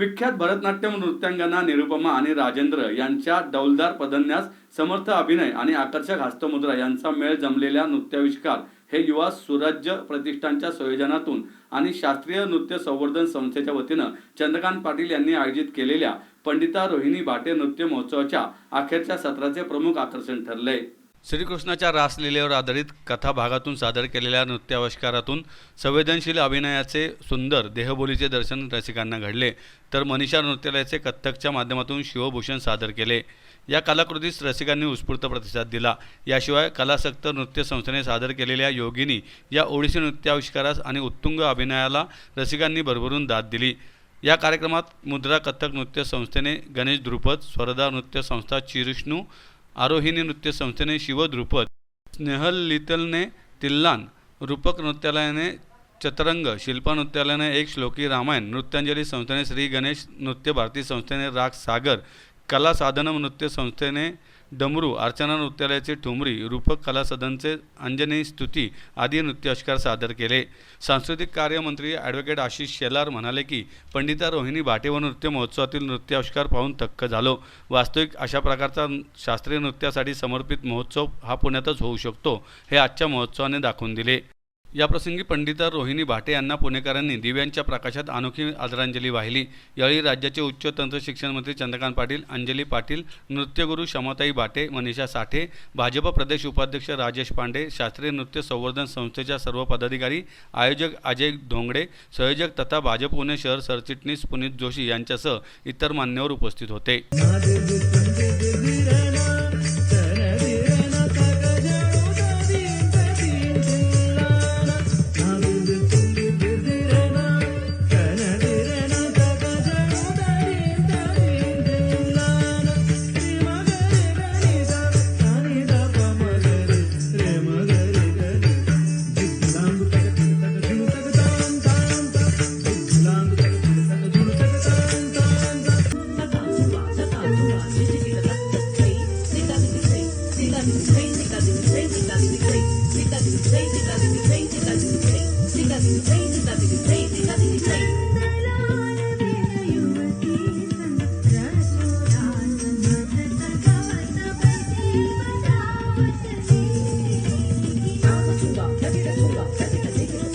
विख्यात भरतनाट्यम नृत्यांगना निरुपमा आणि राजेंद्र यांच्या डौलदार पदन्यास समर्थ अभिनय आणि आकर्षक हस्तमुद्रा यांचा मेळ जमलेल्या नृत्याविष्कार हे युवा सुराज्य प्रतिष्ठानच्या संयोजनातून आणि शास्त्रीय नृत्य संवर्धन संस्थेच्या वतीनं चंद्रकांत पाटील यांनी आयोजित केलेल्या पंडिता रोहिणी भाटे नृत्य महोत्सवाच्या अखेरच्या सत्राचे प्रमुख आकर्षण ठरले. श्रीकृष्णाच्या रासलीलेवर आधारित कथा भागातून सादर केलेल्या नृत्याविष्कारातून संवेदनशील अभिनयाचे सुंदर देहबोलीचे दर्शन रसिकांना घडले. तर मनीषा नृत्यालयाचे कथ्थकच्या माध्यमातून शिवभूषण सादर केले. या कलाकृतीस रसिकांनी उत्स्फूर्त प्रतिसाद दिला. याशिवाय कलासक्त नृत्य संस्थेने सादर केलेल्या योगिनी या ओडिसी नृत्याविष्कारास आणि उत्तुंग अभिनयाला रसिकांनी भरभरून दाद दिली. या कार्यक्रमात मुद्रा कथ्थक नृत्य संस्थेने गणेश ध्रुपद स्वरदा नृत्य संस्था चिरिष्णू आरोहिणी नृत्य संस्थेने शिवद्रुपद स्नेहल लितलने तिल्लान रूपक नृत्यालयाने चतरंग शिल्पा नृत्यालयाने एक श्लोकी रामायण नृत्यांजली संस्थेने श्री गणेश नृत्य भारती संस्थेने राग सागर कला साधनम नृत्य संस्थेने डमरू अर्चना नृत्यालयाचे ठुमरी रूपक कला सदनचे अंजनी स्तुती आदी नृत्याविष्कार सादर केले. सांस्कृतिक कार्यमंत्री ॲडव्होकेट आशिष शेलार म्हणाले की पंडिता रोहिणी भाटे व नृत्य महोत्सवातील नृत्याविष्कार पाहून थक्क झालो. वास्तविक अशा प्रकारचा शास्त्रीय नृत्यासाठी समर्पित महोत्सव हा पुण्यातच होऊ शकतो हे आजच्या महोत्सवाने दाखवून दिले. याप्रसंगी पंडिता रोहिणी भाटे यांना पुणेकरांनी दिव्यांच्या प्रकाशात अनोखी आदरांजली वाहिली. यावेळी राज्याचे उच्च तंत्र शिक्षण मंत्री चंद्रकांत पाटील अंजली पाटील नृत्यगुरू क्षमताई भाटे मनीषा साठे भाजप प्रदेश उपाध्यक्ष राजेश पांडे शास्त्रीय नृत्य संवर्धन संस्थेच्या सर्व पदाधिकारी आयोजक अजय धोंगडे संयोजक तथा भाजप पुणे शहर सरचिटणीस पुनीत जोशी यांच्यासह इतर मान्यवर उपस्थित होते. Crazy, crazy, crazy, crazy, crazy, crazy, be crazy, crazy, crazy, be crazy, crazy, crazy, be crazy, crazy, crazy, be crazy, crazy, crazy, be crazy